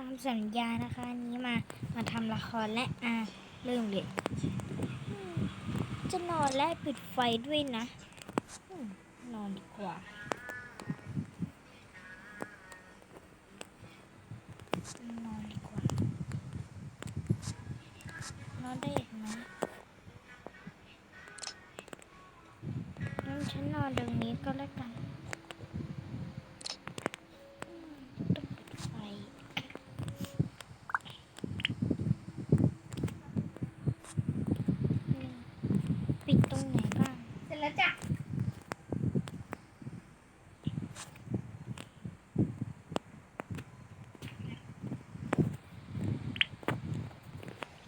ตามสัญญานะคะนี้มามาทำละครและอะเริ่มเลยจะนอนและปิดไฟด้วยนะอนอนดีกว่า นอนดีกว่า นอนได้อีกไหมงั้นฉันนอนตรงนี้ก็แล้วกันอืมต้องปิดไฟ นี่ปิดตรงไหนบ้าง เสร็จ แล้วจ้ะ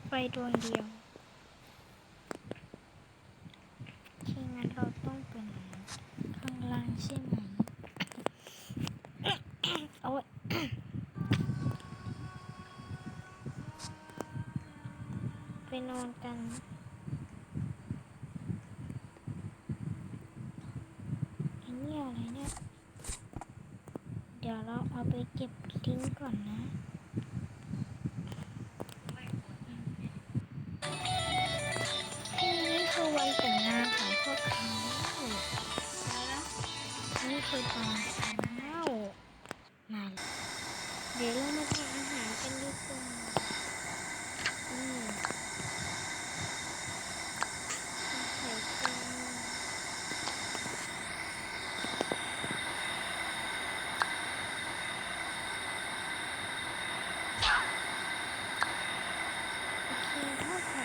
ไฟดวงเดียวทีงั้นเราต้องเป็นข้างล่างใช่ไหมโอ้ยไปนอนกัน อันนี้อะไรเนี่ย เดี๋ยวเราเอาไปเก็บทิ้ง ก่อนนะพรุ่งนี้คือวันแต่งงานของพวกเขานี่คือตอนเช้ามาเดี๋ยวเรามาทำอาหารกันดีกว่าอืมไข่เจียวโอเคทอดไข่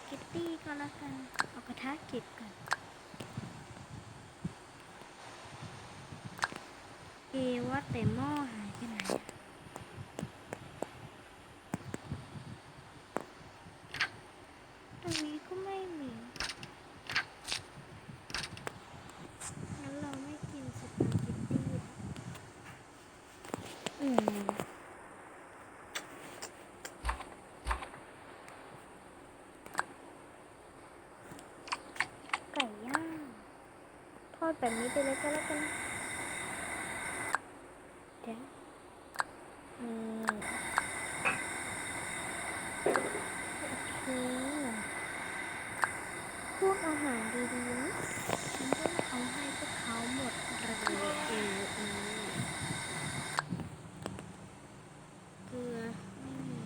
ค่ะขอขอเลือกว่าทำกับคุณก่อนว่าให้สร้างขอให้ทำข้าวฉันก็แล้วกันนะตตี้กตตี้ก็แล้วกัน เอากระทะเก็บก่อนเอว่าแต่หม้อหายไปไหนอะตรงนี้ก็ไม่มี งั้นเราไม่กินสปาเกตตี้ละอืม ไก่ย่างทอ ดแบบนี้ไปเลยก็แล้วกันเดี๋ยวอืมคพวกอาหารดีๆนะฉันต้องเอาให้พวกเขาหมดเลยเออเออเกลือไม่มี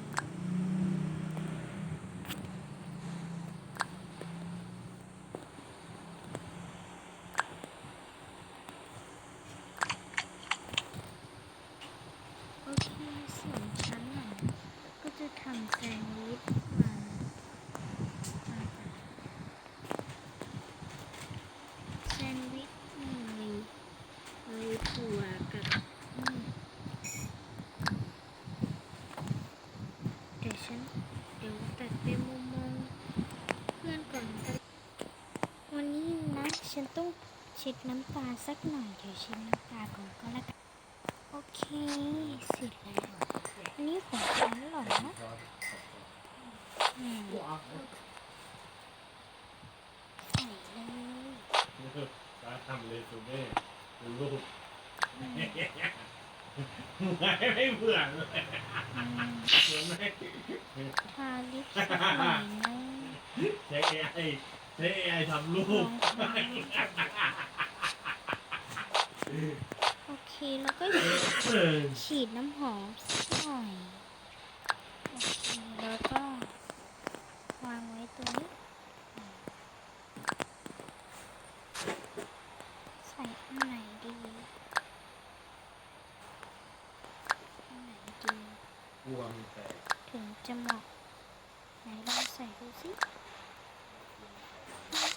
โอเคส่วนฉันน่ะก็จะทำแซนด์วิชมันมาจากแซนด์วิชนี่เลยเลยถั่วกับนี่เดี๋ยวฉันเดี๋ยวตัดไปมุมมองเพื่อนก่อนกันวันนี้นะฉันต้องเช็ดน้ำตาสักหน่อย เดี๋ยวเช็ดน้ำตาก่อนก็แล้วกันโอเค เสร็จแล้วอันนี้ของฉันหรออืมใส่เลยการทำเรซูเม่ดูรูปไม่ไม่เบื่อเลยเหมือไม่ทาลิปสักหน่อยนะใช้เอไอใช้เอไอทำรูป โอเค แล้วก็ฉีดน้ำหอมหน่อยโอเคแล้วก็วางไว้ตรงนี้ ใส่อันไหนดีอันไหนดีกลัวมแต่ถึงจะเหมาะไหนลองใส่ดูสิ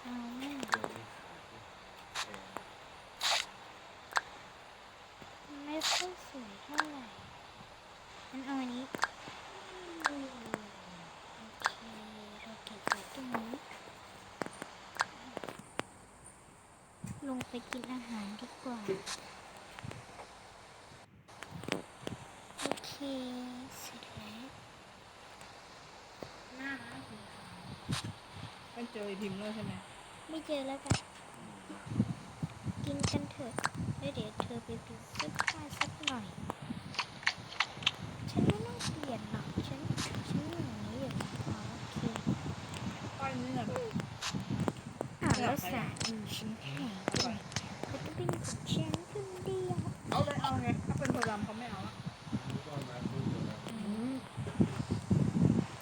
เอาไม่ เดี๋ยวนี้ ไม่ค่อยสวยเท่าไหร่ อัน ไปกินอาหารดีกว่า โอเคเสร็จแล้วหน้าร้านสีขาวไม่เจอไอพิมพ์แล้วใช่ไหมไม่เจอแล้วกันกินกันเถอะแล้วเดี๋ยวเธอไปเปลี่ยนเสื้อผ้าสักหน่อย ฉันไม่ต้องเปลี่ยนหรอกฉันฉันอย่างนี้อยู่แล้วอ๋อโอเคก้อนนี้น่ะอ่าแล้วสามีฉันหายไปไหน เป็นของฉันคนเดียวเอาเลยเอาไงถ้าเป็นโพธิ์ดำเขาไม่เอาอะ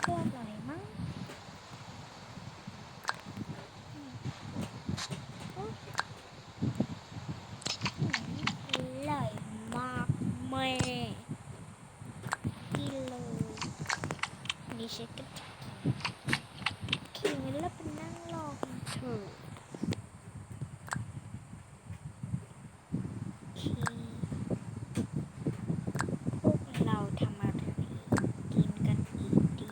ก็อร่อยมั้งอืมอร่อยมากแม่กินเลยอันนี้ฉันก็จะกินแล้วไปนั่งรอกันเถอะโอเคพวกเราทำอะไรกินกันอีกดี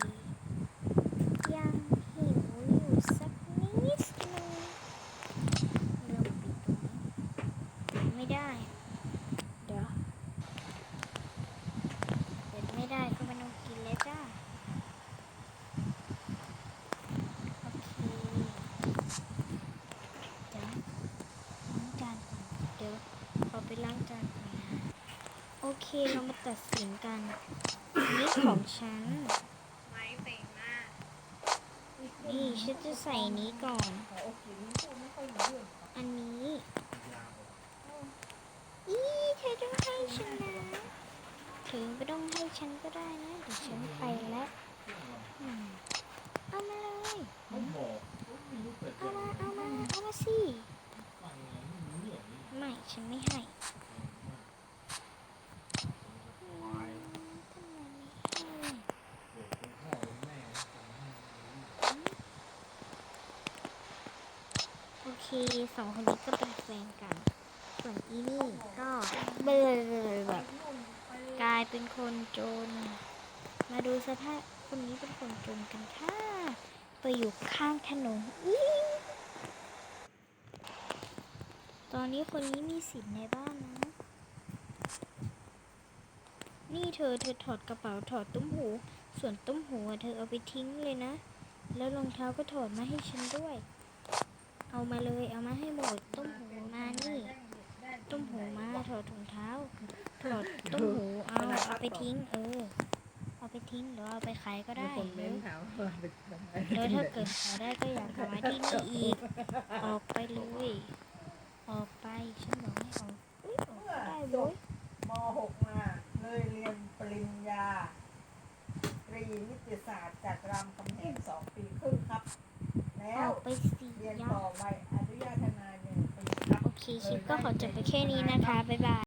ยังหิวอยู่สักนิดนึงเริ่มปิดตรงนี้ไม่ได้ เดี๋ยวเปิดไม่ได้ก็ไม่ต้องกินแล้วจ้า โอเค เดี๋ยวล้างจานก่อน เดี๋ยวขอไปล้างจานก่อนนะ โอ เคเรามาตัดสินกันนนี้ของฉัน ไม้แต่งหน้านี่ฉันจะใส่นี้ก่อน อันนี้อีเธอต้องให้ฉันนะเธอไม่ต้องให้ฉันก็ได้นะเดี๋ยวฉันไปแล้วเอามาเลยเอามาเอามาเอามาสิฟังอะไรไม่รู้เรื่องนี่ไม่ฉันไม่ให้ ควาย ทำไมไม่ให้ เด็กเป็นพ่อเป็นแม่ฟังให้ไม่รู้ โอสองคนนี้ก็เป็นแฟนกัน ส่วนอีนี่ก็เบลอแบบกลายเป็นคนจน มาดูสภาพคนนี้เป็นคนจนกันค่ะ ไปอยู่ข้างถนนอีตอนนี้คนนี้มีสิทธิ์ในบ้านนะ นี่เธอเธอถอดกระเป๋าถอดตุ้มหู ส่วนตุ้มหูเธอเอาไปทิ้งเลยนะ แล้วรองเท้าก็ถอดมาให้ฉันด้วย เอามาเลย เอามาให้หมด ต้มหูมานี่ ต้มหูมาถอดถุงเท้าถอดต้มหูเอาเอาไปทิ้ง เออ เอาไปทิ้งหรือเอาไปขายก็ได้คนหเม้รืนอถาว่าไปทำไมแล้วถ้าเกิดขายได้ก็อยากกลับมาที่นี่อีก ออกไปเลย ออกไปฉันบอกให้ออกอุ๊ยออกได้เลย ม .6 มาเลยเรียนปริญญาตรีนิติศาสตร์จากรามคำแหงสองปีครึ่งครับ แล้ อ ว อกไปสิ เรียน ยะ ต่อใบอนุญาตทนายหนึ่งปีครับ โอเคคลิป ก็ขอจบไปแค่นี้นะคะ บ๊ายบาย